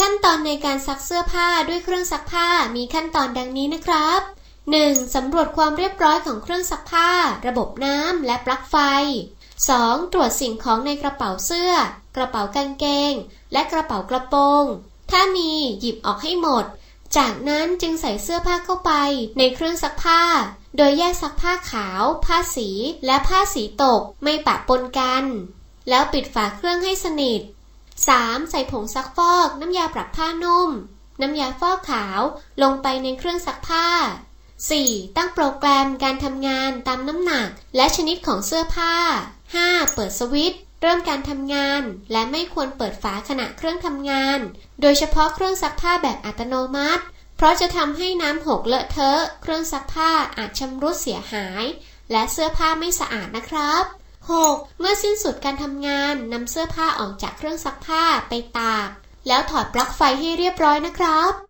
ขั้นตอนในการซักเสื้อผ้าด้วยเครื่องซักผ้ามีขั้นตอนดังนี้นะครับ 1. สำรวจความเรียบร้อยของเครื่องซักผ้า ระบบน้ำและปลั๊กไฟ 2. ตรวจสิ่งของในกระเป๋าเสื้อ กระเป๋ากางเกง และกระเป๋ากระโปรง ถ้ามีหยิบออกให้หมด จากนั้นจึงใส่เสื้อผ้าเข้าไปในเครื่องซักผ้า โดยแยกซักผ้าขาว ผ้าสี และผ้าสีตกไม่ปะปนกัน แล้วปิดฝาเครื่องให้สนิท 3. ใส่ผงซักฟอก น้ำยาปรับผ้านุ่ม น้ำยาฟอกขาวลงไปในเครื่องซักผ้า 4. ตั้งโปรแกรมการทำงานตามน้ำหนัก และชนิดของเสื้อผ้า 5. เปิดสวิตช์เริ่มการทำงาน และไม่ควรเปิดฝาขณะเครื่องทำงาน โดยเฉพาะเครื่องซักผ้าแบบอัตโนมัติ เพราะจะทำให้น้ำหกเลอะเทอะ เครื่องซักผ้าอาจชำรุดเสียหาย และเสื้อผ้าไม่สะอาดนะครับ 6. เมื่อสิ้นสุดการทำงานนำเสื้อผ้าออกจากเครื่องซักผ้าไปตาก แล้วถอดปลั๊กไฟให้เรียบร้อยนะครับ